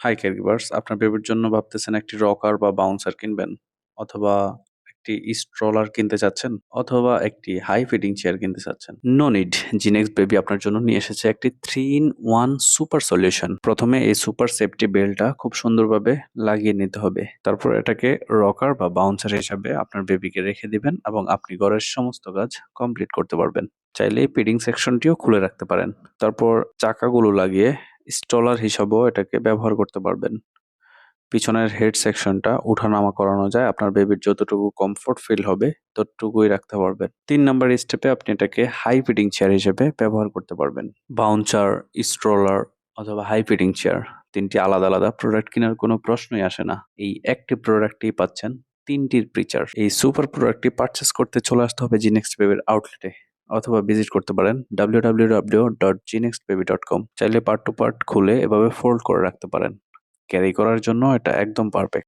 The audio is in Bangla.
হাই কেয়ারগিভার্স আপনার বেবির জন্য ভাবতেছেন একটি রকার বা বাউন্সার কিনবেন অথবা একটি স্ট্রলার কিনতে চাচ্ছেন অথবা একটি হাই ফিটিং চেয়ার কিনতে চাচ্ছেন। নো নিড জিনেক্স বেবি আপনার জন্য নিয়ে এসেছে একটি three in one super solution প্রথমে এই সুপার সেফটি বেল্টটা খুব সুন্দরভাবে লাগিয়ে নিতে হবে। তারপর এটাকে রকার বা বাউন্সার হিসাবে আপনার বেবিকে রেখে দিবেন এবং আপনি ঘরের সমস্ত কাজ কমপ্লিট করতে পারবেন। চাইলে পিডিং সেকশনটিও খুলে রাখতে পারেন। তারপর চাকাগুলো লাগিয়ে স্টলার হিসাবেও এটাকে ব্যবহার করতে পারবেন। পিছনের হেড সেকশনটা উঠানামা করানো যায়, আপনার বেবির যতটুকু কমফোর্ট ফিল হবে, ততটুকুই রাখতে পারবেন। তিন নাম্বার স্টেপে আপনি এটাকে হাই ফিটিং চেয়ার হিসেবে ব্যবহার করতে পারবেন। বাউন্সার স্ট্রলার অথবা হাই ফিটিং চেয়ার তিনটি আলাদা আলাদা প্রোডাক্ট কেনার কোনো প্রশ্নই আসে না। এই একটি প্রোডাক্টই পাচ্ছেন তিনটির প্রিচার এই সুপার প্রোডাক্টটি পারচেস করতে চলে আসতে হবে জিনেক্সট বেবির আউটলেটে অথবা ভিজিট করতে পারেন www.gnextbaby.com চাইলে পার্ট টু পার্ট খুলে এভাবে ফোল্ড করে রাখতে পারেন। ক্যারি করার জন্য এটা একদম পারফেক্ট